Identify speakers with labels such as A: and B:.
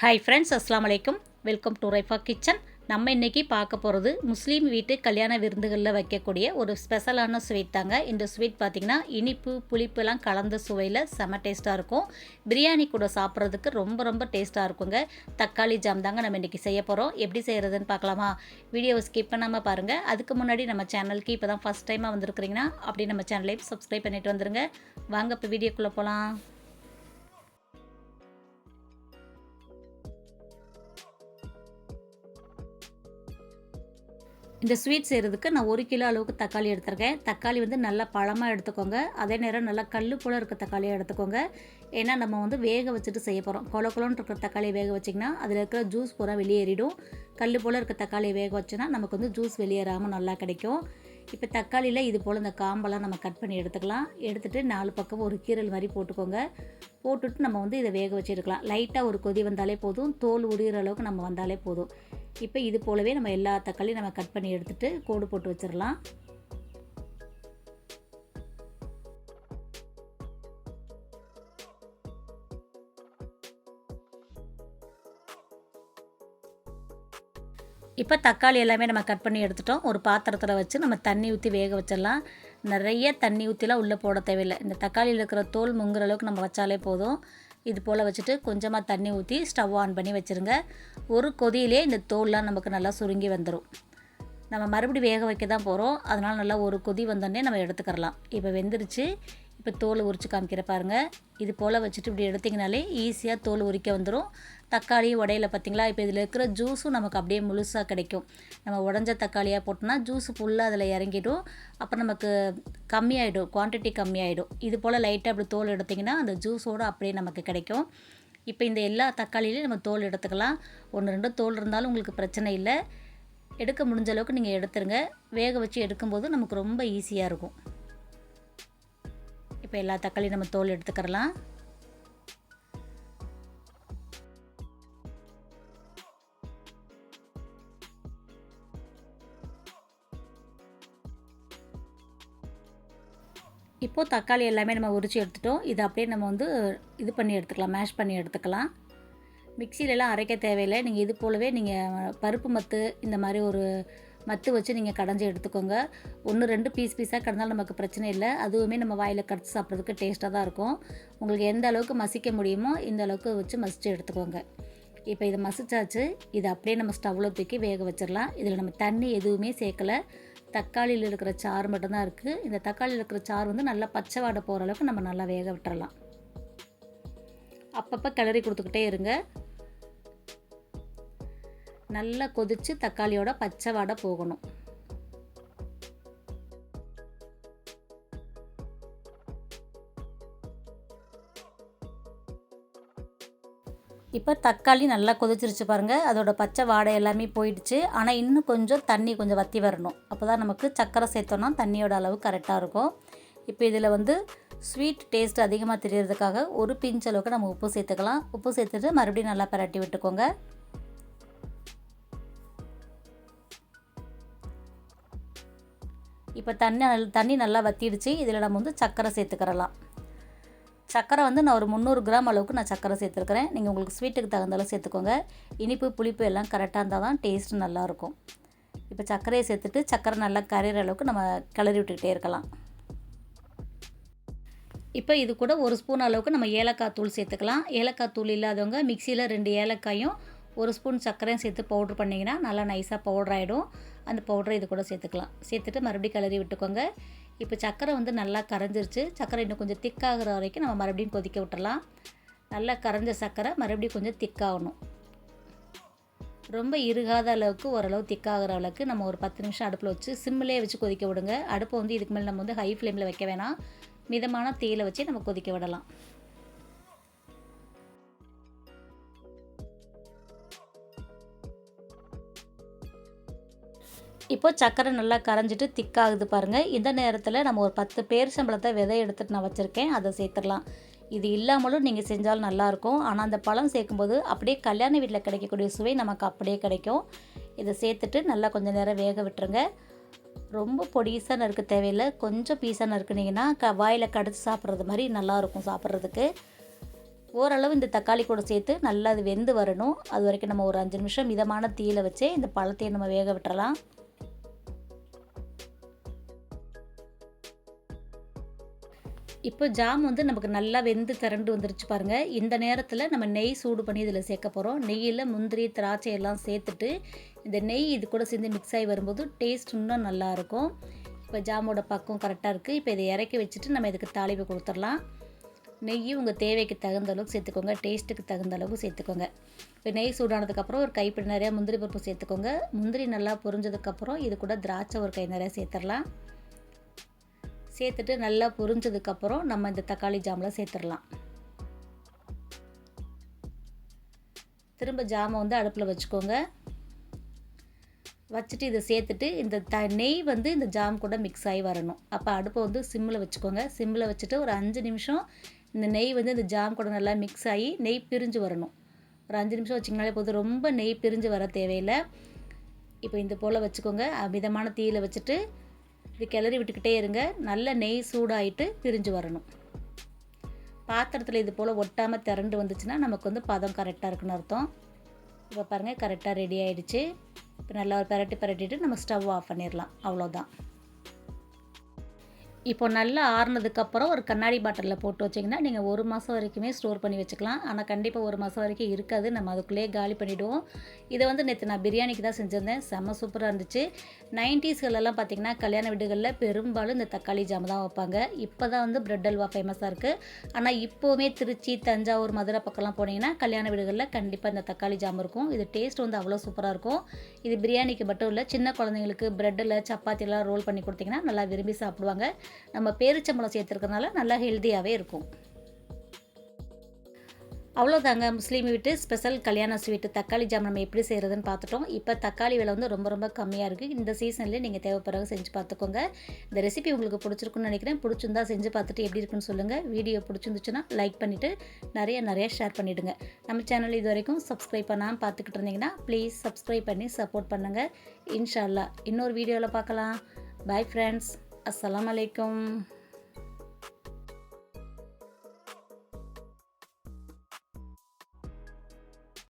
A: Hi friends அஸ்லாம் வலைக்கும் welcome to Raifa kitchen நம்ம இன்றைக்கி பார்க்க போகிறது முஸ்லீம் வீட்டு கல்யாண விருந்துகளில் வைக்கக்கூடிய ஒரு ஸ்பெஷலான ஸ்வீட் தாங்க. இந்த ஸ்வீட் பார்த்திங்கன்னா இனிப்பு புளிப்புலாம் கலந்த சுவையில் செம டேஸ்ட்டாக இருக்கும். பிரியாணி கூட சாப்பிட்றதுக்கு ரொம்ப ரொம்ப டேஸ்ட்டாக இருக்குங்க. தக்காளி ஜாம் தாங்க நம்ம இன்றைக்கி செய்ய போகிறோம் எப்படி செய்கிறதுன்னு பார்க்கலாமா? வீடியோவை ஸ்கிப் பண்ணாமல் பாருங்கள் அதுக்கு முன்னாடி நம்ம சேனலுக்கு இப்போ தான் ஃபஸ்ட் டைமாக வந்திருக்கிறீங்கன்னா அப்படி நம்ம சேனலையும் சப்ஸ்கிரைப் பண்ணிட்டு வந்துருங்க. வாங்க இப்போ வீடியோக்குள்ளே போகலாம் இந்த ஸ்வீட் செய்கிறதுக்கு நான் ஒரு கிலோ அளவுக்கு தக்காளி எடுத்திருக்கேன். தக்காளி வந்து நல்லா பழமாக எடுத்துக்கோங்க. அதே நேரம் நல்லா கல் போல் இருக்க தக்காளியாக எடுத்துக்கோங்க. ஏன்னா நம்ம வந்து வேக வச்சுட்டு செய்ய போகிறோம் கொல கொலன்னு இருக்கிற தக்காளியை வேக வச்சிங்கன்னா அதில் இருக்கிற ஜூஸ் பூரா வெளியேறிடும். கல் போல் இருக்க தக்காளியை வேக வச்சோன்னா நமக்கு வந்து ஜூஸ் வெளியேறாமல் நல்லா கிடைக்கும். இப்போ தக்காளியில் இது போல் இந்த காம்பெல்லாம் நம்ம கட் பண்ணி எடுத்துக்கலாம். எடுத்துகிட்டு நாலு பக்கம் ஒரு கீரல் மாதிரி போட்டுக்கோங்க. போட்டுட்டு நம்ம வந்து இதை வேக வச்சுருக்கலாம். லைட்டாக ஒரு கொதி வந்தாலே போதும். தோல் உரிகிற அளவுக்கு நம்ம வந்தாலே போதும். இப்போ இது போலவே நம்ம எல்லா தக்காளியும் நம்ம கட் பண்ணி எடுத்துகிட்டு கோடு போட்டு வச்சிடலாம் இப்போ தக்காளி எல்லாமே நம்ம கட் பண்ணி எடுத்துட்டோம். ஒரு பாத்திரத்தில் வச்சு நம்ம தண்ணி ஊற்றி வேக வச்சிடலாம். நிறைய தண்ணி ஊற்றிலாம் உள்ளே போட தேவையில்லை. இந்த தக்காளியில் இருக்கிற தோல் முங்குற அளவுக்கு நம்ம வச்சாலே போதும். இது போல் வச்சுட்டு கொஞ்சமாக தண்ணி ஊற்றி ஸ்டவ் ஆன் பண்ணி வச்சுருங்க. ஒரு கொதியிலே இந்த தோல்லாம் நமக்கு நல்லா சுருங்கி வந்துடும் நம்ம மறுபடியும் வேக வைக்க தான் போகிறோம் அதனால் நல்லா ஒரு கொதி வந்தோடனே நம்ம எடுத்துக்கிறலாம். இப்போ வெந்துருச்சு. இப்போ தோல் உரித்து காமிக்கிற பாருங்கள் இது போல் வச்சுட்டு இப்படி எடுத்திங்கனாலே ஈஸியாக தோல் உரிக்க வந்துடும் தக்காளி உடையில பார்த்திங்களா? இப்போ இதில் இருக்கிற ஜூஸும் நமக்கு அப்படியே முழுசாக கிடைக்கும். நம்ம உடஞ்ச தக்காளியாக போட்டோம்னா ஜூஸ் ஃபுல்லாக அதில் இறங்கிடும். அப்புறம் நமக்கு கம்மியாயிடும். குவான்டிட்டி கம்மியாயிடும். இது போல் லைட்டாக அப்படி தோல் எடுத்திங்கன்னா அந்த ஜூஸோடு அப்படியே நமக்கு கிடைக்கும். இப்போ இந்த எல்லா தக்காளியிலையும் நம்ம தோல் எடுத்துக்கலாம். ஒன்று ரெண்டு தோல் இருந்தாலும் உங்களுக்கு பிரச்சனை இல்லை. எடுக்க முடிஞ்ச அளவுக்கு நீங்கள் எடுத்துருங்க. வேக வச்சு எடுக்கும்போது நமக்கு ரொம்ப ஈஸியாக இருக்கும். இப்போ எல்லா தக்காளியும் நம்ம தோல் எடுத்துக்கிறலாம். இப்போது தக்காளி எல்லாமே நம்ம உரித்து எடுத்துட்டோம். இதை அப்படியே நம்ம வந்து இது பண்ணி எடுத்துக்கலாம் மேஷ் பண்ணி எடுத்துக்கலாம். மிக்சிலெலாம் அரைக்க தேவையில்லை. நீங்கள் இது போலவே நீங்கள் பருப்பு மத்து இந்த மாதிரி ஒரு மத்து வச்சு நீங்கள் கடைஞ்சி எடுத்துக்கோங்க. ஒன்று ரெண்டு பீஸ் பீஸாக கடந்தாலும் நமக்கு பிரச்சனை இல்லை. அதுவுமே நம்ம வாயில் கடிச்சு சாப்பிட்றதுக்கு டேஸ்ட்டாக தான் இருக்கும். உங்களுக்கு எந்த அளவுக்கு மசிக்க முடியுமோ இந்த அளவுக்கு வச்சு மசித்து எடுத்துக்கோங்க. இப்போ இதை மசிச்சாச்சு இதை அப்படியே நம்ம ஸ்டவ்வில் தூக்கி வேக வச்சிடலாம். இதில் நம்ம தண்ணி எதுவுமே சேர்க்கலை. தக்காளியில் இருக்கிற சாறு மட்டும்தான் இருக்குது இந்த தக்காளியில் இருக்கிற சாறு வந்து நல்லா பச்சை வாடை போகிற அளவுக்கு நம்ம நல்லா வேக விட்டுறலாம். அப்பப்போ கிளறி கொடுத்துக்கிட்டே இருங்க. நல்லா கொதித்து தக்காளியோட பச்சை வாடை போகணும். இப்போ தக்காளி நல்லா கொதிச்சிருச்சு பாருங்கள் அதோட பச்சை வாடை எல்லாமே போயிடுச்சு. ஆனால் இன்னும் கொஞ்சம் தண்ணி கொஞ்சம் வற்றி வரணும். அப்போ தான் நமக்கு சர்க்கரை சேர்த்தோன்னா தண்ணியோட அளவு கரெக்டாக இருக்கும். இப்போ இதில் வந்து ஸ்வீட் டேஸ்ட் அதிகமாக தெரியறதுக்காக ஒரு பிஞ்ச் அளவுக்கு நம்ம உப்பு சேர்த்துக்கலாம். உப்பு சேர்த்துட்டு மறுபடியும் நல்லா பரட்டி விட்டுக்கோங்க. இப்போ தண்ணி தண்ணி நல்லா வத்திடுச்சு. இதில் நம்ம வந்து சர்க்கரை சேர்த்துக்கிறலாம். சர்க்கரை வந்து நான் ஒரு முந்நூறு கிராம் அளவுக்கு நான் சர்க்கரை சேர்த்துருக்குறேன். நீங்கள் உங்களுக்கு ஸ்வீட்டுக்கு தகுந்த அளவு சேர்த்துக்கோங்க. இனிப்பு புளிப்பு எல்லாம் கரெக்டாக இருந்தால் தான் டேஸ்ட் நல்லாயிருக்கும். இப்போ சர்க்கரையை சேர்த்துட்டு சர்க்கரை நல்லா கரையிற அளவுக்கு நம்ம கிளறி விட்டுக்கிட்டே இருக்கலாம். இப்போ இது கூட ஒரு ஸ்பூன் அளவுக்கு நம்ம ஏலக்காய் தூள் சேர்த்துக்கலாம். ஏலக்காய் தூள் இல்லாதவங்க மிக்சியில் ரெண்டு ஏலக்காயும் ஒரு ஸ்பூன் சர்க்கரையும் சேர்த்து பவுட்ரு பண்ணிங்கன்னா நல்லா நைஸாக பவுடர் ஆகிடும் அந்த பவுட்ரை இது கூட சேர்த்துக்கலாம். சேர்த்துட்டு மறுபடியும் கிளறி விட்டுக்கோங்க. இப்போ சர்க்கரை வந்து நல்லா கரைஞ்சிருச்சு. சர்க்கரை இன்னும் கொஞ்சம் திக்காகிற வரைக்கும் நம்ம மறுபடியும் கொதிக்க விட்டுறலாம். நல்லா கரைஞ்ச சர்க்கரை மறுபடியும் கொஞ்சம் திக்காகணும் ரொம்ப இருகாத அளவுக்கு ஓரளவு திக்காகிற அளவுக்கு நம்ம ஒரு பத்து நிமிஷம் அடுப்பில் வச்சு சிம்மிலே வச்சு கொதிக்க விடுங்க. அடுப்பை வந்து இதுக்கு மேலே நம்ம வந்து ஹை ஃப்ளேமில் வைக்க வேணாம். மிதமான தீயில வச்சு நம்ம கொதிக்க விடலாம். இப்போ சக்கரை நல்லா கரைஞ்சிட்டு திக்காகுது பாருங்கள் இந்த நேரத்தில் நம்ம ஒரு பத்து பேர் சம்பளத்தை விதை எடுத்துகிட்டு நான் வச்சுருக்கேன். அதை சேர்த்துடலாம். இது இல்லாமலும் நீங்கள் செஞ்சாலும் நல்லாயிருக்கும். ஆனால் அந்த பழம் சேர்க்கும்போது அப்படியே கல்யாண வீட்டில் கிடைக்கக்கூடிய சுவை நமக்கு அப்படியே கிடைக்கும். இதை சேர்த்துட்டு நல்லா கொஞ்சம் நேரம் வேக விட்டுருங்க. ரொம்ப பொடிசாக நறுக்க தேவையில்லை. கொஞ்சம் பீஸாக நறுக்குனீங்கன்னா க வாயில் கடிச்சு சாப்பிட்றது மாதிரி நல்லாயிருக்கும் சாப்பிட்றதுக்கு. ஓரளவு இந்த தக்காளி கூட சேர்த்து நல்லா அது வெந்து வரணும். அது வரைக்கும் நம்ம ஒரு அஞ்சு நிமிஷம் மிதமான தீயில வச்சே இந்த பழத்தையும் நம்ம வேக விட்டுறலாம். இப்போ ஜாம் வந்து நமக்கு நல்லா வெந்து திரண்டு வந்துருச்சு பாருங்கள் இந்த நேரத்தில் நம்ம நெய் சூடு பண்ணி இதில் சேர்க்க போகிறோம் நெய்யில் முந்திரி திராட்சை எல்லாம் சேர்த்துட்டு இந்த நெய் இது கூட சேர்ந்து மிக்ஸ் ஆகி வரும்போது டேஸ்ட் இன்னும் நல்லாயிருக்கும் இப்போ ஜாமோட பக்கம் கரெக்டாக இருக்குது இப்போ இதை இறக்கி வச்சுட்டு நம்ம இதுக்கு தாளிப்பு கொடுத்துடலாம். நெய்யும் உங்கள் தேவைக்கு தகுந்த அளவுக்கு சேர்த்துக்கோங்க. டேஸ்ட்டுக்கு தகுந்த அளவுக்கு சேர்த்துக்கோங்க. இப்போ நெய் சூடானதுக்கப்புறம் ஒரு கைப்பிடி நிறையா முந்திரி பருப்பு சேர்த்துக்கோங்க. முந்திரி நல்லா பொரிஞ்சதுக்கப்புறம் இது கூட திராட்சை ஒரு கை நிறையா சேர்த்துடலாம். சேர்த்துட்டு நல்லா பொரிஞ்சதுக்கப்புறம் நம்ம இந்த தக்காளி ஜாமில் சேர்த்துடலாம். திரும்ப ஜாமை வந்து அடுப்பில் வச்சுக்கோங்க. வச்சுட்டு இதை சேர்த்துட்டு இந்த த நெய் வந்து இந்த ஜாம் கூட மிக்ஸ் ஆகி வரணும். அப்போ அடுப்பை வந்து சிம்மில் வச்சுக்கோங்க. சிம்மில் வச்சுட்டு ஒரு அஞ்சு நிமிஷம் இந்த நெய் வந்து இந்த ஜாம் கூட நல்லா மிக்ஸ் ஆகி நெய் பிரிஞ்சு வரணும். ஒரு அஞ்சு நிமிஷம் வச்சிங்கனாலே போதும். ரொம்ப நெய் பிரிஞ்சு வர தேவையில்லை. இப்போ இந்த போல் வச்சுக்கோங்க. மிதமான தீயில் வச்சுட்டு இது கிளறி விட்டுக்கிட்டே இருங்க. நல்ல நெய் சூடாகிட்டு பிரிஞ்சு வரணும். பாத்திரத்தில் இது போல் ஒட்டாமல் திரண்டு வந்துச்சுன்னா நமக்கு வந்து பதம் கரெக்டாக இருக்குன்னு அர்த்தம். இப்போ பாருங்கள் கரெக்டாக ரெடி ஆகிடுச்சு இப்போ நல்லா ஒரு பரட்டி பரட்டிட்டு நம்ம ஸ்டவ் ஆஃப் பண்ணிடலாம். அவ்வளோதான் இப்போ நல்லா ஆறுனதுக்கப்புறம் ஒரு கண்ணாடி பாட்டிலில் போட்டு வச்சிங்கன்னா நீங்கள் ஒரு மாதம் வரைக்குமே ஸ்டோர் பண்ணி வச்சுக்கலாம். ஆனால் கண்டிப்பாக ஒரு மாதம் வரைக்கும் இருக்காது. நம்ம அதுக்குள்ளேயே காலி பண்ணிவிடுவோம் இதை வந்து நேற்று நான் பிரியாணிக்கு தான் செஞ்சுருந்தேன். செம்ம சூப்பராக இருந்துச்சு. நைன்டிஸ்களெல்லாம் பார்த்திங்கன்னா கல்யாண வீடுகளில் பெரும்பாலும் இந்த தக்காளி ஜாம் தான் வைப்பாங்க. இப்போ தான் வந்து பிரெட் அல்வா ஃபேமஸாக இருக்குது ஆனால் இப்போவுமே திருச்சி தஞ்சாவூர் மதுரை பக்கம்லாம் போனீங்கன்னா கல்யாண வீடுகளில் கண்டிப்பாக இந்த தக்காளி ஜாம் இருக்கும். இது டேஸ்ட் வந்து அவ்வளோ சூப்பராக இருக்கும். இது பிரியாணிக்கு மட்டும் இல்லை சின்ன குழந்தைங்களுக்கு ப்ரெட்டில் சப்பாத்திலாம் ரோல் பண்ணி கொடுத்திங்கன்னா நல்லா விரும்பி சாப்பிடுவாங்க. நம்ம பேரிச்சம்பழம் சேர்த்துருக்கறனால நல்லா ஹெல்த்தியாகவே இருக்கும். அவ்வளோதாங்க முஸ்லீம் வீட்டு ஸ்பெஷல் கல்யாண ஸ்வீட்டு தக்காளி ஜாம் நம்ம எப்படி செய்கிறதுன்னு பார்த்துட்டோம். இப்போ தக்காளி விலை வந்து ரொம்ப ரொம்ப கம்மியாக இருக்குது இந்த சீசன்லேயே நீங்கள் தேவைப்படுறது செஞ்சு பார்த்துக்கோங்க. இந்த ரெசிபி உங்களுக்கு பிடிச்சிருக்குன்னு நினைக்கிறேன். பிடிச்சிருந்தா செஞ்சு பார்த்துட்டு எப்படி இருக்குன்னு சொல்லுங்கள் வீடியோ பிடிச்சிருந்துச்சுன்னா லைக் பண்ணிவிட்டு நிறைய நிறைய ஷேர் பண்ணிவிடுங்க நம்ம சேனல் இது வரைக்கும் சப்ஸ்கிரைப் பண்ணாமல் பார்த்துக்கிட்டு இருந்தீங்கன்னா ப்ளீஸ் சப்ஸ்கிரைப் பண்ணி சப்போர்ட் பண்ணுங்கள் இன்ஷால்லா இன்னொரு வீடியோவில் பார்க்கலாம். Bye friends Assalamu alaikum.